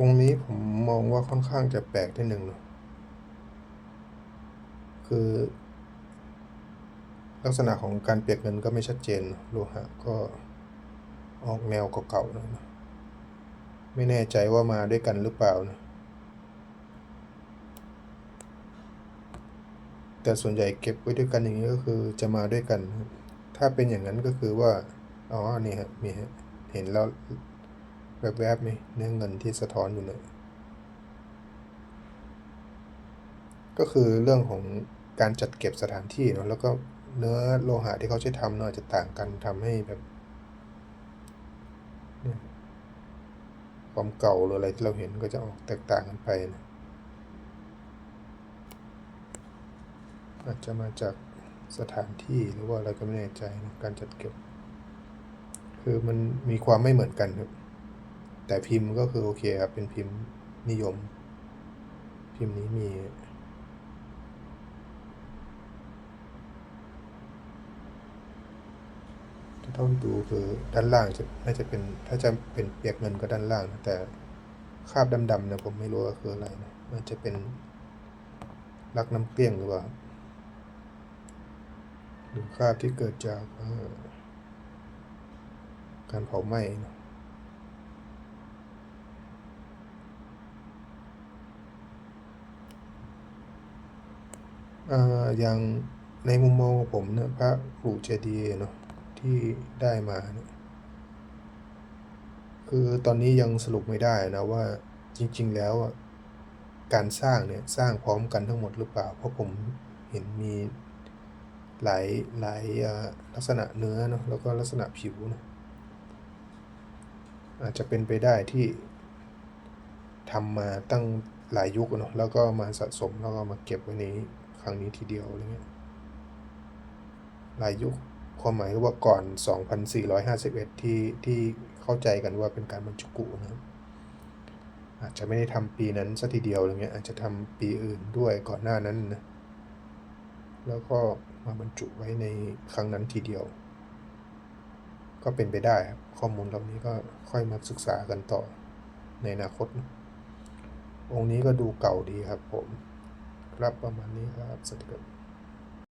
องนี้ผมมองว่าค่อนข้างจะแปลกที่หนึ่งเนอะคือ ลักษณะของการเปียกเงินก็ไม่ชัดเจนโลหะก็ออกแนวเก่าๆน่อยนะไม่แน่ใจว่ามาด้วยกันหรือเปล่านะแต่ส่วนใหญ่เก็บไว้ด้วยกันอย่างนี้ก็คือจะมาด้วยกัน ถ้าเป็นอย่างนั้นก็คือว่า อ๋อ นี่ฮะ มีฮะ เห็นแล้ว แวบๆไหมเนื้อเงินที่สะท้อนอยู่เลย ก็คือเรื่องของการจัดเก็บสถานที่เนาะแล้วก็เนื้อโลหะที่เขาใช้ทำเนาะอาจะต่างกันทำให้แบบความเก่าหรืออะไรที่เราเห็นก็จะออกแตกต่างกันไปนะอาจจะมาจากสถานที่หรือว่าอะไรก็ไม่แน่ใจนะการจัดเก็บ คือมันมีความไม่เหมือนกันครับ แต่พิมพ์ก็คือโอเคครับ เป็นพิมพ์นิยม พิมพ์นี้มี เท่าที่ดูคือด้านล่างจะน่าจะเป็นถ้าจะเป็นเปียกเงินก็ด้านล่าง แต่คราบดำๆเนี่ยผมไม่รู้ว่าคืออะไรนะมันจะเป็นลักน้ำเกลี้ยงหรือเปล่าหรือคราบที่เกิดจากการเผาไหม้นะเอย่างในมุมมองของผมเนี่ยพระปู่เจดีย์เนาะที่ได้มาเนี่ยคือตอนนี้ยังสรุปไม่ได้นะว่าจริง ๆ แล้วการสร้างเนี่ยสร้างพร้อมกันทั้งหมดหรือเปล่า เพราะผมเห็นมีหลายหลายลักษณะเนื้อเนาะแล้วก็ลักษณะผิวนะอาจจะเป็นไปได้ที่ทำมาตั้งหลายยุคเนาะแล้วก็มาสะสมแล้วก็มาเก็บไว้ใน ครั้งนี้ทีเดียวอะไรเงี้ยหลายยุคความหมายก็ว่าก่อน 2451 ที่ที่เข้าใจกันว่าเป็นการบรรจุกุนะครับอาจจะไม่ได้ทำปีนั้นซะทีเดียวอะไรเงี้ยอาจจะทำปีอื่นด้วยก่อนหน้านั้นนะแล้วก็มาบรรจุไว้ในครั้งนั้นทีเดียว ก็เป็นไปได้ครับข้อมูลเหล่านี้ก็ค่อยมาศึกษากันต่อในอนาคตนะองค์นี้ก็ดูเก่าดีครับผม ครับประมาณนี้ครับสวัสดีครับ